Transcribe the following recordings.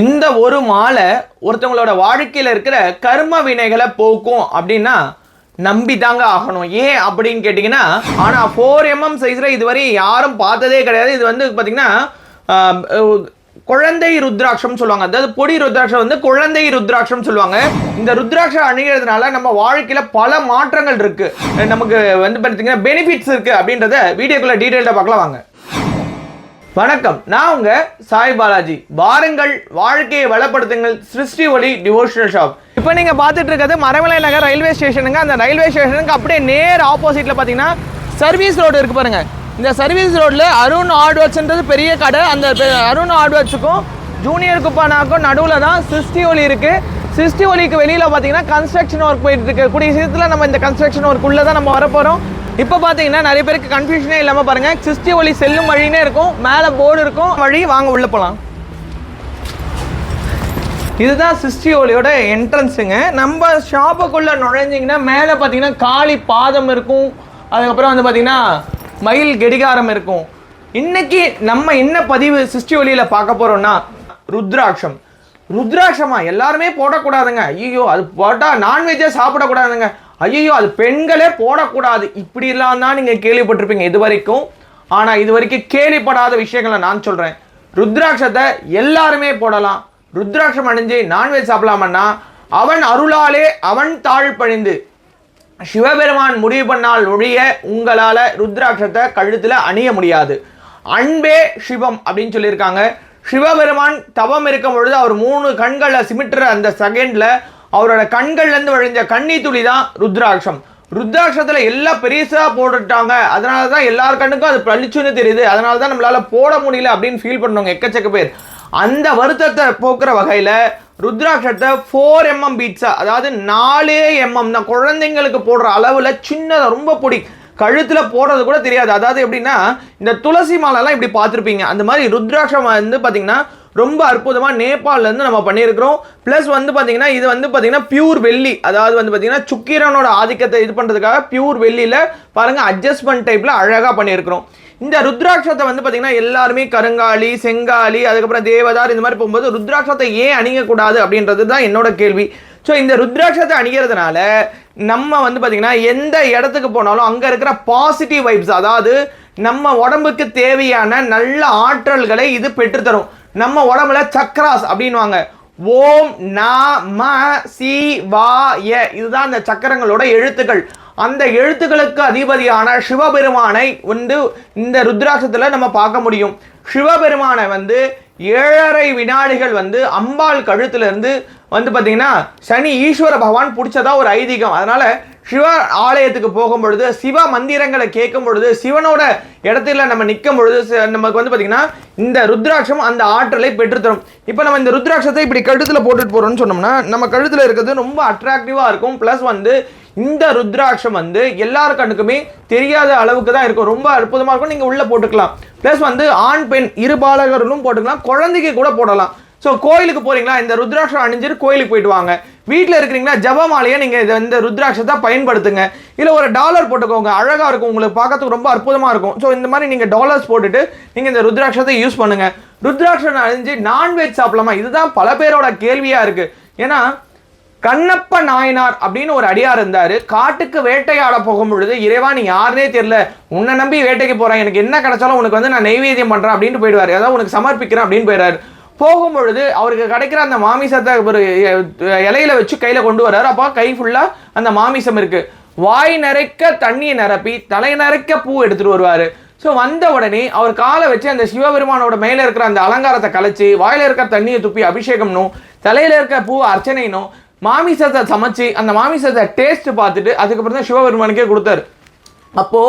இந்த ஒரு மாலை ஒருத்தவங்களோட வாழ்க்கையில் இருக்கிற கர்ம வினைகளை போக்கும் அப்படின்னா நம்பி தாங்க ஆகணும். ஏன் அப்படின்னு கேட்டிங்கன்னா ஆனால் ஃபோர் எம்எம் சைஸில் இதுவரை யாரும் பார்த்ததே கிடையாது. இது வந்து பார்த்தீங்கன்னா குழந்தை ருத்ராட்சம் சொல்லுவாங்க. அதாவது பொடி ருத்ராட்சம் வந்து குழந்தை ருத்ராட்சம் சொல்லுவாங்க. இந்த ருத்ராட்சம் அணிகிறதுனால நம்ம வாழ்க்கையில் பல மாற்றங்கள் இருக்குது நமக்கு வந்து பார்த்திங்கன்னா பெனிஃபிட்ஸ் இருக்குது அப்படின்றத வீடியோக்குள்ளே டீட்டெயில்டாக பார்க்கலாம் வாங்க. வணக்கம். நான் உங்க சாய் பாலாஜி. வாருங்கள் வாழ்க்கையை வளப்படுத்துங்கள். சிருஷ்டி ஒளி டிவோஷனல் ஷாப் இப்போ நீங்க பார்த்துட்டு இருக்கிறது மரமலை நகர் ரயில்வே ஸ்டேஷனுங்க அந்த ரயில்வே ஸ்டேஷனுக்கு அப்படியே நேர் ஆப்போசிட்ல பார்த்தீங்கன்னா சர்வீஸ் ரோடு இருக்கு பாருங்க. இந்த சர்வீஸ் ரோட்ல அருண் ஹார்ட்வேர்ஸ்ன்றது பெரிய கடை. அந்த அருண் ஹார்ட்வேர்ஸுக்கும் ஜூனியர் குப்பானாக்கும் நடுவில் தான் சிருஷ்டி ஒளி இருக்கு. சிருஷ்டி ஒலிக்கு வெளியில் பார்த்தீங்கன்னா கன்ஸ்ட்ரக்ஷன் ஒர்க் போயிட்டு இருக்கு. கூடிய சீக்கிரத்தில் நம்ம இந்த கன்ஸ்ட்ரக்ஷன் ஒர்க் தான் நம்ம வரப்போகிறோம் இப்போ பார்த்தீங்கன்னா நிறைய பேருக்கு கன்ஃபியூஷனே இல்லாமல் பாருங்க. சிருஷ்டி ஒளி செல்லும் வழினே இருக்கும். மேலே போர்டு இருக்கும். வழி வாங்க உள்ள போகலாம் இதுதான் சிருஷ்டி ஒலியோட என்ட்ரன்ஸுங்க நம்ம ஷாப்புக்குள்ளே நுழைஞ்சிங்கன்னா மேலே பார்த்தீங்கன்னா காளி பாதம் இருக்கும். அதுக்கப்புறம் வந்து பார்த்தீங்கன்னா மயில் கெடிகாரம் இருக்கும். இன்னைக்கு நம்ம என்ன பதிவு சிருஷ்டி ஒலியில் பார்க்க போகிறோம்னா ருத்ராட்சம். ருத்ராட்சமா? எல்லாருமே போடக்கூடாதுங்க. ஐயோ அது போட்டால் நான்வெஜ்ஜே சாப்பிடக்கூடாதுங்க. ஐயோ அது பெண்களே போடக்கூடாது. இப்படிலாம் தான் நீங்கள் கேள்விப்பட்டிருப்பீங்க இது வரைக்கும் ஆனால் இது வரைக்கும் கேள்விப்படாத விஷயங்களை நான் சொல்கிறேன் ருத்ராட்சத்தை எல்லாருமே போடலாம். ருத்ராட்சம் அணிஞ்சு நான்வெஜ் சாப்பிடலாமன்னா அவன் அருளாலே அவன் தாழ் பணிந்து சிவபெருமான் முடிவு பண்ணால் ஒழிய உங்களால் ருத்ராட்சத்தை கழுத்தில் அணிய முடியாது. அன்பே சிவம் அப்படின்னு சொல்லியிருக்காங்க. சிவபெருமான் தவம் இருக்கும் பொழுது அவர் மூணு கண்களை சிமிட்டுற அந்த செகண்டில் அவரோட கண்கள்லேருந்து வழிஞ்ச கண்ணி துளி தான் ருத்ராட்சம். ருத்ராட்சத்தில் எல்லாம் பெருசாக போட்டுட்டாங்க. அதனால தான் எல்லார் கண்ணுக்கும் அது பளிச்சுன்னு தெரியுது. அதனால தான் நம்மளால் போட முடியல அப்படின்னு ஃபீல் பண்ணுவாங்க எக்கச்சக்க பேர். அந்த வருத்தத்தை போக்குற வகையில் ருத்ராட்சத்தை ஃபோர் எம்எம் பீட்ஸா அதாவது நாலே எம்எம் தான். குழந்தைங்களுக்கு போடுற அளவில் சின்னதாக ரொம்ப பொடி. கழுத்தில் போடுறது கூட தெரியாது. அதாவது எப்படின்னா இந்த துளசி மாலைலாம் இப்படி பார்த்துருப்பீங்க. அந்த மாதிரி ருத்ராட்சம் வந்து பார்த்தீங்கன்னா ரொம்ப அற்புதமாக நேபாளிலேருந்து நம்ம பண்ணியிருக்கிறோம். ப்ளஸ் வந்து பார்த்தீங்கன்னா இது வந்து பார்த்தீங்கன்னா பியூர் வெள்ளி. அதாவது வந்து பார்த்தீங்கன்னா சுக்கிரனோட ஆதிக்கத்தை இது பண்ணுறதுக்காக பியூர் வெள்ளியில் பாருங்கள் அட்ஜஸ்ட்மெண்ட் டைப்பில் அழகாக பண்ணியிருக்கிறோம். இந்த ருத்ராட்சத்தை வந்து பார்த்தீங்கன்னா எல்லாருமே கருங்காலி செங்காலி அதுக்கப்புறம் தேவதார் இந்த மாதிரி போகும்போது ருத்ராட்சத்தை ஏன் அணியக்கூடாது அப்படின்றது தான் என்னோட கேள்வி. ஸோ இந்த ருத்ராட்சத்தை அணிகிறதுனால நம்ம வந்து பார்த்தீங்கன்னா எந்த இடத்துக்கு போனாலும் அங்கே இருக்கிற பாசிட்டிவ் வைப்ஸ் அதாவது நம்ம உடம்புக்கு தேவையான நல்ல ஆற்றல்களை இது பெற்றுத்தரும். நம்ம உடம்புல சக்ராஸ் அப்படின்வாங்க ஓம் ந ம சி வா ய. இதுதான் அந்த சக்கரங்களோட எழுத்துக்கள். அந்த எழுத்துக்களுக்கு அதிபதியான சிவபெருமானை வந்து இந்த ருத்ராட்சத்தில் நம்ம பார்க்க முடியும். சிவபெருமானை வந்து ஏழரை வினாடிகள் வந்து அம்பாள் கழுத்துலேருந்து வந்து பார்த்தீங்கன்னா சனி ஈஸ்வர பகவான் பிடிச்சதா ஒரு ஐதீகம். அதனால சிவ ஆலயத்துக்கு போகும் பொழுது சிவ மந்திரங்களை கேட்கும் பொழுது சிவனோட இடத்துல நம்ம நிற்கும் பொழுது நமக்கு வந்து பார்த்தீங்கன்னா இந்த ருத்ராட்சம் அந்த ஆற்றலை பெற்றுத்தரும். இப்போ நம்ம இந்த ருத்ராட்சத்தை இப்படி கழுத்தில் போட்டுட்டு போகிறோம்னு சொன்னோம்னா நம்ம கழுத்தில் இருக்கிறது ரொம்ப அட்ராக்டிவாக இருக்கும். ப்ளஸ் வந்து இந்த ருத்ராட்சம் வந்து எல்லார் கண்ணுக்குமே தெரியாத அளவுக்கு தான் இருக்கும். ரொம்ப அற்புதமாக இருக்கும். நீங்கள் உள்ளே போட்டுக்கலாம். ப்ளஸ் வந்து ஆண் பெண் இரு பாலகர்களும் போட்டுக்கலாம். குழந்தைக்கு கூட போடலாம். ஸோ கோயிலுக்கு போகிறீங்களா இந்த ருத்ராட்சம் அணிஞ்சிட்டு கோயிலுக்கு போயிட்டு வாங்க. வீட்டில் இருக்கிறீங்களா ஜபமாலையை? நீங்கள் இதை இந்த ருத்ராட்சத்தை பயன்படுத்துங்க. இல்லை ஒரு டாலர் போட்டுக்கோங்க. அழகாக இருக்கும். உங்களுக்கு பார்க்கறதுக்கு ரொம்ப அற்புதமாக இருக்கும். ஸோ இந்த மாதிரி நீங்கள் டாலர்ஸ் போட்டுட்டு நீங்கள் இந்த ருத்ராட்சத்தை யூஸ் பண்ணுங்க. ருத்ராட்சம் அழிஞ்சு நான்வெஜ் சாப்பிடலாமா? இதுதான் பல பேரோட கேள்வியாக இருக்குது ஏன்னா கண்ணப்ப நாயனார் அப்படின்னு ஒரு அடியார் இருந்தார். காட்டுக்கு வேட்டையாட போகும் பொழுது இறைவா நீ யாருனே தெரியல. உன்னை நம்பி வேட்டைக்கு போகிறேன் எனக்கு என்ன கிடைச்சாலும் உனக்கு வந்து நான் நெய்வேத்தியம் பண்ணுறேன் அப்படின்னு போயிடுவார். அதாவது உனக்கு சமர்ப்பிக்கிறேன் அப்படின்னு போயிடுறாரு போகும் பொழுது அவருக்கு கிடைக்கிற அந்த மாமிசத்தை ஒரு இலையில வச்சு கையில கொண்டு வர்றாரு. அப்போ கை ஃபுல்லா அந்த மாமிசம் இருக்கு. வாய் நிறைக்க தண்ணியை நிரப்பி தலை நிறைக்க பூ எடுத்துட்டு வருவாரு. ஸோ வந்த உடனே அவர் காலை வச்சு அந்த சிவபெருமானோட மேலே இருக்கிற அந்த அலங்காரத்தை கலைச்சு வாயில இருக்கிற தண்ணியை துப்பி அபிஷேகம்னும் தலையில இருக்க பூ அர்ச்சனைனும் மாமிசத்தை சமைச்சு அந்த மாமிசத்தை டேஸ்ட் பார்த்துட்டு அதுக்கப்புறம் தான் சிவபெருமானுக்கே கொடுத்தாரு. அப்போ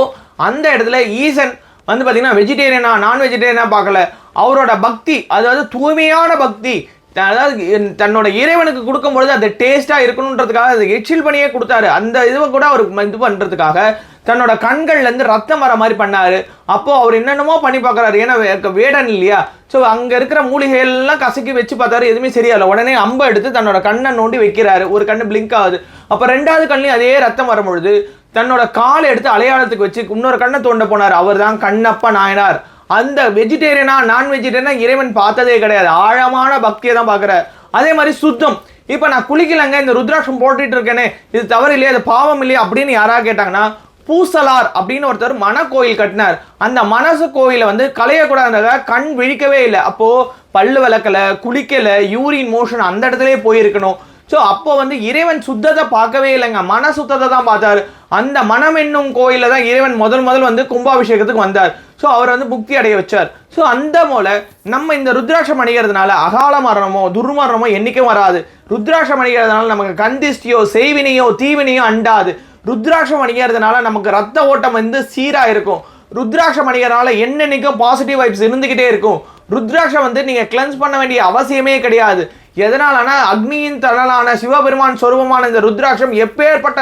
அந்த இடத்துல ஈசன் வந்து பார்த்தீங்கன்னா வெஜிடேரியனா நான் வெஜிடேரியனா பார்க்கல. அவரோட பக்தி அதாவது தூய்மையான பக்தி அதாவது தன்னோட இறைவனுக்கு கொடுக்கும் பொழுது அது டேஸ்ட்டாக இருக்கணுன்றதுக்காக அது எச்சில் பண்ணியே கொடுத்தாரு. அந்த இதுவை கூட அவர் இது பண்ணுறதுக்காக தன்னோட கண்கள்லேருந்து ரத்தம் வர மாதிரி பண்ணாரு. அப்போ அவர் என்னென்னமோ பண்ணி பார்க்குறாரு. ஏன்னா வேடன் இல்லையா? ஸோ அங்கே இருக்கிற மூலிகைகள்லாம் கசக்கி வச்சு பார்த்தாரு. எதுவுமே சரியாயில்ல உடனே அம்பை எடுத்து தன்னோட கண்ணை நோண்டி வைக்கிறாரு. ஒரு கண்ணு பிளிங்க் ஆகுது. அப்போ ரெண்டாவது கண்ணையும் அதே ரத்தம் வரும்பொழுது தன்னோட காலை எடுத்து அலையாளத்துக்கு வச்சு இன்னொரு கண்ணை தோண்ட போனார். அவர் தான் கண்ணப்ப நாயனார். அந்த வெஜிடேரியனா நான் வெஜிடேரியனா இறைவன் பார்த்ததே கிடையாது. ஆழமான பக்தியை தான் பார்க்குறாரு. அதே மாதிரி சுத்தம். இப்போ நான் குளிக்கலங்க இந்த ருத்ராட்சம் போட்டுட்டு இருக்கேனே இது தவறு இல்லையா அது பாவம் இல்லையா அப்படின்னு யாராக கேட்டாங்கன்னா பூசலார் அப்படின்னு ஒருத்தர் மனக்கோயில் கட்டினார். அந்த மனசு கோயிலை வந்து களையக்கூடாதுக்காக கண் விழிக்கவே இல்லை. அப்போது பல்லு விளக்கல குளிக்கலை யூரின் மோஷன் அந்த இடத்துலயே போயிருக்கணும். ஸோ அப்போ வந்து இறைவன் சுத்தத்தை பார்க்கவே இல்லைங்க. மன சுத்தத்தை தான் பார்த்தாரு. அந்த மனம் என்னும் கோயிலில் தான் இறைவன் முதல் முதல் வந்து கும்பாபிஷேகத்துக்கு வந்தார். ஸோ அவர் வந்து புக்தி அடைய வச்சார். ஸோ அந்த போல நம்ம இந்த ருத்ராட்சம் அணிகிறதுனால அகால மரணமோ துர்மரணமோ என்றைக்கும் வராது. ருத்ராட்சம் அணிகிறதுனால நமக்கு கந்திஷ்டியோ செய்வினையோ தீவினையோ அண்டாது. ருத்ராட்சம் அணிகிறதுனால நமக்கு ரத்த ஓட்டம் வந்து சீராக இருக்கும் ருத்ராட்சம் அணிகிறதுனால என்னென்னைக்கும் பாசிட்டிவ் வைப்ஸ் இருந்துக்கிட்டே இருக்கும். ருத்ராட்சம் வந்து நீங்கள் கிளென்ஸ் பண்ண வேண்டிய அவசியமே கிடையாது. எதனாலனா அக்னியின் தனலான சிவபெருமான் சொருபமான இந்த ருத்ராட்சம் எப்பேற்பட்ட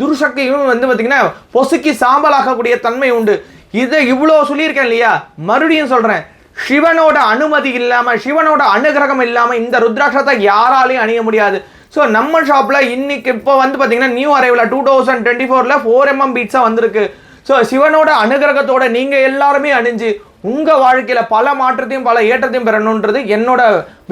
துர்சக்தியும் வந்து பார்த்தீங்கன்னா பொசுக்கி சாம்பலாகக்கூடிய தன்மை உண்டு. இதை இவ்வளோ சொல்லியிருக்கேன் இல்லையா? மறுபடியும் சொல்கிறேன் சிவனோட அனுமதி இல்லாமல் சிவனோட அனுகிரகம் இல்லாமல் இந்த ருத்ராட்சத்தை யாராலையும் அணிய முடியாது. ஸோ நம்ம ஷாப்பில் இன்னைக்கு இப்போ வந்து பார்த்தீங்கன்னா new arrival two thousand twenty ஃபோரில் ஃபோர் எம்எம் பீட்ஸாக வந்திருக்கு. ஸோ சிவனோட அனுகிரகத்தோட நீங்கள் எல்லாருமே அணிஞ்சு உங்கள் வாழ்க்கையில் பல மாற்றத்தையும் பல ஏற்றத்தையும் பெறணுன்றது என்னோட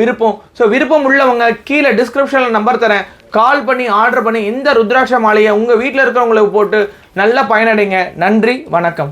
விருப்பம். ஸோ விருப்பம் உள்ளவங்க கீழே டிஸ்கிரிப்ஷனில் நம்பர் தரேன். கால் பண்ணி ஆர்டர் பண்ணி இந்த ருத்ராட்ச மாலையை உங்கள் வீட்டில் இருக்கிறவங்களுக்கு போட்டு நல்ல பயனடைங்க. நன்றி வணக்கம்.